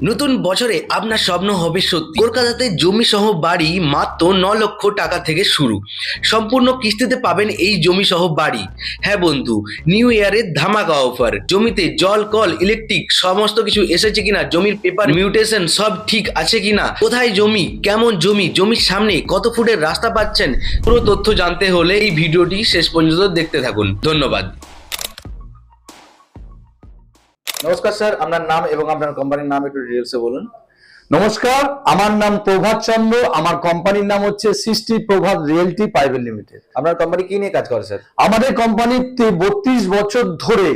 নতুন বছরে আপনার স্বপ্ন হবে সত্যি। কলকাতাতে জমি সহ বাড়ি মাত্র ন লক্ষ টাকা থেকে শুরু। সম্পূর্ণ কিস্তিতে পাবেন এই জমি সহ বাড়ি। হ্যাঁ বন্ধু, নিউ ইয়ারের ধামাকা অফার। জমিতে জল, কল, ইলেকট্রিক সমস্ত কিছু এসেছে কিনা, জমির পেপার, মিউটেশন সব ঠিক আছে কিনা, কোথায় জমি, কেমন জমি, জমির সামনে কত ফুটের রাস্তা পাচ্ছেন, পুরো তথ্য জানতে হলে এই ভিডিওটি শেষ পর্যন্ত দেখতে থাকুন। ধন্যবাদ। নমস্কার স্যার আপনার নাম এবং আপনার কোম্পানির নাম একটু ডিটেলসে বলুন। নমস্কার আমার নাম প্রভাত চন্দ্র আমার কোম্পানির নাম হচ্ছে Srishti Prabhat realty private limited. আপনার কোম্পানি কি নিয়ে কাজ করে স্যার? আমাদের কোম্পানিতে বত্রিশ বছর ধরে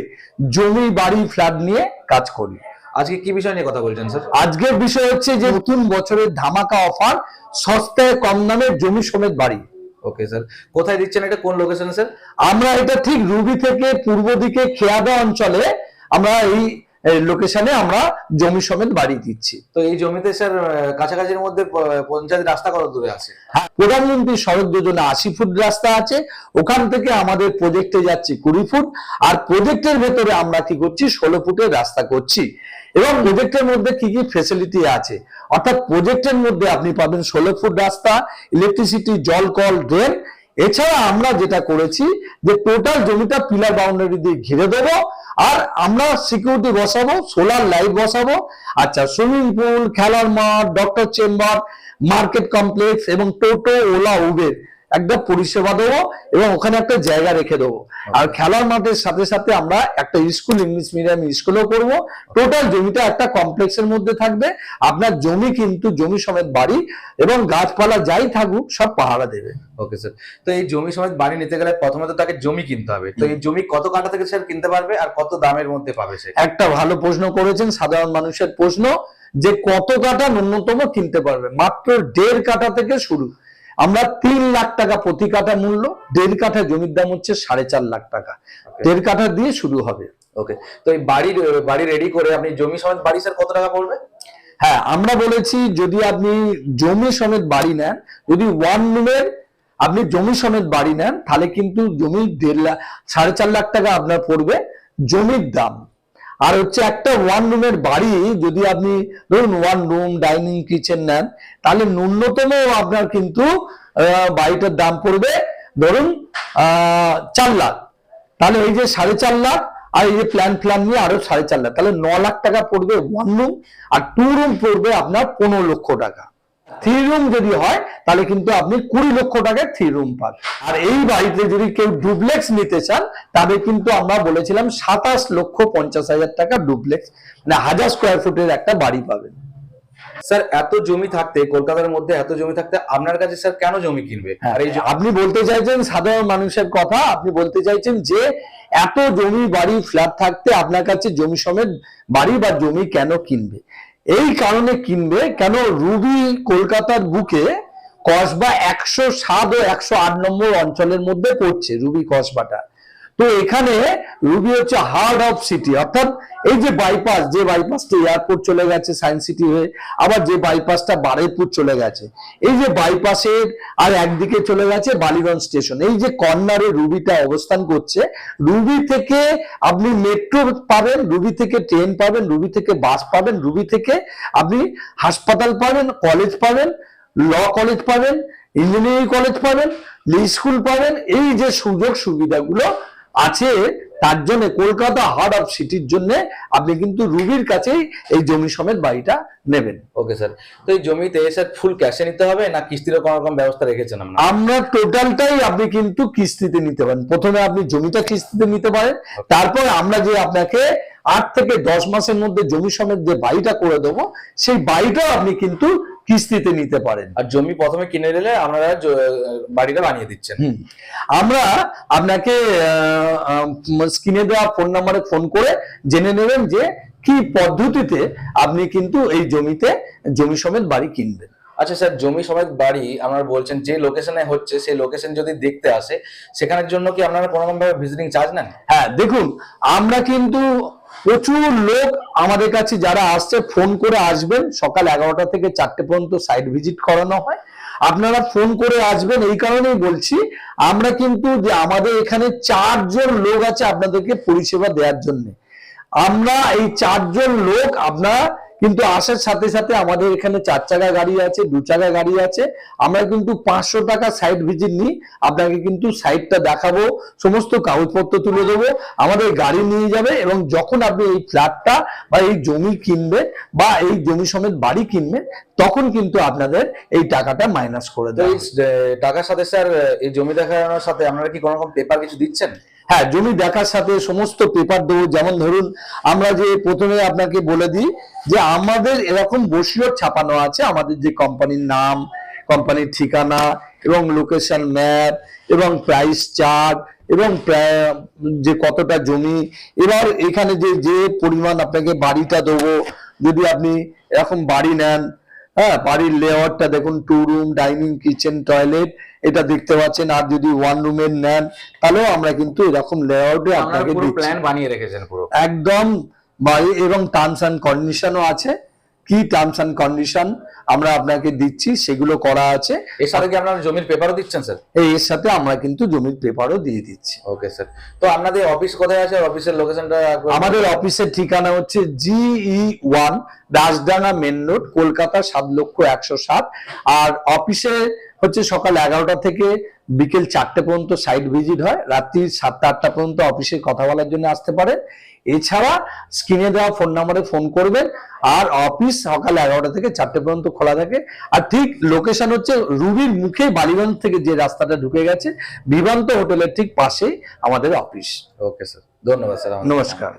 জমি বাড়ি ফ্ল্যাট নিয়ে কাজ করি। আজকে কি বিষয় নিয়ে কথা বলছেন স্যার? আজকের বিষয় হচ্ছে যে নতুন বছরের ধামাকা অফার সস্তায় কম দামে জমি সমেত বাড়ি। Okay sir. কোথায় দিচ্ছেন এটা? কোন লোকেশনে স্যার? আমরা এটা ঠিক রুবি থেকে পূর্ব দিকে খেয়াদা অঞ্চলে আমরা এই লোকেশনে আমরা জমি সমেত বাড়ি দিচ্ছি। তো এই জমিতে স্যার কাছাকাছির মধ্যে পঞ্চায়েত রাস্তা কত দূরে আছে? হ্যাঁ, প্রধানমন্ত্রী সড়ক যোজনা আশি ফুট রাস্তা আছে। ওখান থেকে আমাদের প্রজেক্টে যাচ্ছে কুড়ি ফুট। আর প্রজেক্টের ভেতরে আমরা কি করছি? ষোলো ফুটের রাস্তা করছি। এবং প্রজেক্টের মধ্যে কি কি ফেসিলিটি আছে? অর্থাৎ প্রজেক্টের মধ্যে আপনি পাবেন ষোলো ফুট রাস্তা ইলেকট্রিসিটি জল কল ড্রেন এছাড়া আমরা যেটা করেছি যে টোটাল জমিটা পিলার বাউন্ডারি দিয়ে ঘিরে দেব, আর আমরা সিকিউরিটি বসাবো সোলার লাইট বসাবো আচ্ছা সুইমিং পুল খেলার মাঠ ডক্টর চেম্বার মার্কেট কমপ্লেক্স এবং টোটো ওলা উবের একটা পরিষেবা দেবো এবং ওখানে একটা জায়গা রেখে দেবো। আর খেলার মাঠের সাথে সাথে আমরা একটা স্কুল ইংলিশ মিডিয়াম স্কুলও করব। টোটাল জমিটা একটা কমপ্লেক্সের মধ্যে থাকবে। আপনার জমি কিন্তু জমি সমেত বাড়ি এবং গাছপালা যাই থাকুক সব পাহারা দেবে। ওকে স্যার তো এই জমি সমেত বাড়ি নিতে গেলে প্রথমত তাকে জমি কিনতে হবে। তো এই জমি কত কাটা থেকে স্যার কিনতে পারবে আর কত দামের মধ্যে পাবে সে? একটা ভালো প্রশ্ন করেছেন সাধারণ মানুষের প্রশ্ন যে কত কাটা ন্যূনতম কিনতে পারবে? মাত্র দেড় কাটা থেকে শুরু। আমরা তিন লাখ টাকা প্রতি কাঠা মূল্য দেড় কাঠা জমির দাম হচ্ছে সাড়ে চার লাখ টাকা। দেড় কাঠা দিয়ে শুরু হবে। ওকে তো এই বাড়ির বাড়ি রেডি করে আপনি জমি সমেত বাড়ি স্যার কত টাকা পড়বে? হ্যাঁ আমরা বলেছি যদি আপনি জমি সমেত বাড়ি নেন যদি ওয়ান রুমের আপনি জমি সমেত বাড়ি নেন তাহলে কিন্তু জমি দেড় লাখ সাড়ে চার লাখ টাকা আপনার পড়বে জমির দাম। আর হচ্ছে একটা ওয়ান রুমের বাড়ি যদি আপনি ধরুন ওয়ান রুম ডাইনিং কিচেন নেন, তাহলে ন্যূনতম আপনার কিন্তু বাড়িটার দাম পড়বে ধরুন চার লাখ। তাহলে এই যে সাড়ে চার লাখ আর এই যে প্ল্যান ফ্ল্যান নিয়ে আরও সাড়ে চার লাখ। তাহলে ন লাখ টাকা পড়বে ওয়ান রুম আর টু রুম পড়বে আপনার পনেরো লক্ষ টাকা। থ্রি রুম যদি হয় তাহলে কিন্তু আপনি কুড়ি লক্ষ টাকায় থ্রি রুম পান আর এই বাড়িতে যদি কেউ ডুপ্লেক্স নিতে চান তবে কিন্তু আমরা বলেছিলাম সাতাশ লক্ষ পঞ্চাশ হাজার টাকা ডুপ্লেক্স মানে হাজার স্কোয়ার ফুটের একটা বাড়ি পাবেন। স্যার এত জমি থাকতে কলকাতার মধ্যে এত জমি থাকতে আপনার কাছে স্যার কেন জমি কিনবে? হ্যাঁ, আর এই আপনি বলতে চাইছেন সাধারণ মানুষের কথা আপনি বলতে চাইছেন যে এত জমি বাড়ি ফ্ল্যাট থাকতে আপনার কাছে জমি সমেত বাড়ি বা জমি কেন কিনবে? এই কারণে কিনবে কেন রুবি কলকাতার বুকে কসবা একশো সাত ও একশো আট নম্বর অঞ্চলের মধ্যে পড়ছে রুবি কসবাটা। তো এখানে রুবি হচ্ছে হার্ট অফ সিটি অর্থাৎ এই যে বাইপাস যে বাইপাসটা এয়ারপোর্ট চলে গেছে সায়েন্স সিটি হয়ে, আবার যে বাইপাসটা বারুইপুর চলে গেছে। এই যে বাইপাসের আর একদিকে চলে গেছে বালিগঞ্জ স্টেশন এই যে কর্নারে রুবিটা অবস্থান করছে, রুবি থেকে আপনি মেট্রো পাবেন, রুবি থেকে ট্রেন পাবেন, রুবি থেকে বাস পাবেন, রুবি থেকে আপনি হাসপাতাল পাবেন কলেজ পাবেন ল কলেজ পাবেন ইঞ্জিনিয়ারিং কলেজ পাবেন স্কুল পাবেন, এই যে সুযোগ সুবিধাগুলো আছে তার জন্য কলকাতা হার্ট অফ সিটির জন্য আপনি কিন্তু রুবির কাছেই এই জমি সমেত বাড়িটা নেবেন। ওকে স্যার তো এই জমিতে স্যার ফুল ক্যাশে নিতে হবে না কিস্তিরও কোনো রকম ব্যবস্থা রেখেছেন আপনারা আমরা টোটালটাই আপনি কিন্তু কিস্তিতে নিতে পারেন। প্রথমে আপনি জমিটা কিস্তিতে নিতে পারেন তারপর আমরা যে আপনাকে আট থেকে দশ মাসের মধ্যে জমি সমেত যে বাড়িটা করে দেবো সেই বাড়িটাও আপনি কিন্তু কিস্তিতে নিতে পারেন। আর জমি প্রথমে কিনে নিলে আপনারা বাড়িটা বানিয়ে দিচ্ছেন। আমরা আপনাকে স্ক্রিনে দেওয়া ফোন নাম্বারে ফোন করে জেনে নেবেন যে কি পদ্ধতিতে আপনি কিন্তু এই জমিতে জমি সমেত বাড়ি কিনবেন। আচ্ছা স্যার জমি সমেত বাড়ি আপনারা বলছেন যে লোকেশনে হচ্ছে সেই লোকেশন যদি দেখতে আসে সেখানের জন্য কি আপনারা কোনো রকম ভাবে ভিজিটিং চার্জ নেন? হ্যাঁ দেখুন আমরা কিন্তু প্রচুর লোক আমাদের কাছে যারা আসছে ফোন করে আসবেন। সকাল এগারোটা থেকে চারটে পর্যন্ত সাইট ভিজিট করানো হয়। আপনারা ফোন করে আসবেন, এই কারণেই বলছি, আমরা কিন্তু যে আমাদের এখানে চারজন লোক আছে আপনাদেরকে পরিষেবা দেওয়ার জন্য। আমরা এই চারজন লোক, আপনারা কিন্তু আসার সাথে সাথে আমাদের এখানে চার চাকা গাড়ি আছে দু চাকা গাড়ি আছে। আমরা কিন্তু পাঁচশো টাকা সাইট ভিজিট নিই। আপনাকে কিন্তু সাইটটা দেখাবো সমস্ত কাগজপত্র তুলে দেবো আমাদের গাড়ি নিয়ে যাবে এবং যখন আপনি এই ফ্ল্যাটটা বা এই জমি কিনবেন বা এই জমি সমেত বাড়ি কিনবেন তখন কিন্তু আপনাদের এই টাকাটা মাইনাস করে দেয় টাকার সাথে স্যার এই জমি দেখানোর সাথে আপনারা কি কোনো রকম পেপার কিছু দিচ্ছেন? হ্যাঁ জমি দেখার সাথে সমস্ত পেপার দেবো। যেমন ধরুন, আমরা যে প্রথমে আপনাকে বলে দিই যে আমাদের এরকম বসিওর ছাপানো আছে। আমাদের যে কোম্পানির নাম কোম্পানির ঠিকানা এবং লোকেশন ম্যাপ এবং প্রাইস চার্ট এবং যে কতটা জমি। এবার এখানে যে যে পরিমাণ আপনাকে বাড়িটা দেবো, যদি আপনি এরকম বাড়ি নেন হ্যাঁ বাড়ির লেআউটটা দেখুন two room dining kitchen toilet এটা দেখতে পাচ্ছেন। আর যদি ওয়ান রুমের নেন তাহলেও আমরা কিন্তু এরকম লেআউটে আপনাকে প্ল্যান বানিয়ে রেখেছেন পুরো। একদম বাড়ি এবং টার্মস অ্যান্ড কন্ডিশনও আছে। কি টার্মস অ্যান্ড কন্ডিশন আমরা আপনাকে দিচ্ছি সেগুলো করা আছে। এর সাথে কি আপনারা জমির পেপারও দিচ্ছেন স্যার এই এর সাথে আমরা কিন্তু জমির পেপারও দিয়ে দিচ্ছি। ওকে স্যার তো আপনাদের অফিস কোথায় আছে? অফিসের লোকেশনটা আমাদের অফিসের ঠিকানা হচ্ছে GE one Dasdana main road Kolkata সাত লক্ষ একশো সাত। আর অফিসে হচ্ছে সকাল এগারোটা থেকে বিকেল চারটে পর্যন্ত সাইট ভিজিট হয় রাত্রি সাতটা আটটা পর্যন্ত অফিসে কথা বলার জন্য আসতে পারেন। এছাড়া স্ক্রিনে দেওয়া ফোন নাম্বারে ফোন করবেন আর অফিস সকাল এগারোটা থেকে চারটে পর্যন্ত খোলা থাকে। আর ঠিক লোকেশন হচ্ছে রুবির মুখে বালিগঞ্জ থেকে যে রাস্তাটা ঢুকে গেছে বিভান্ত হোটেলের ঠিক পাশেই আমাদের অফিস ওকে স্যার ধন্যবাদ স্যার নমস্কার।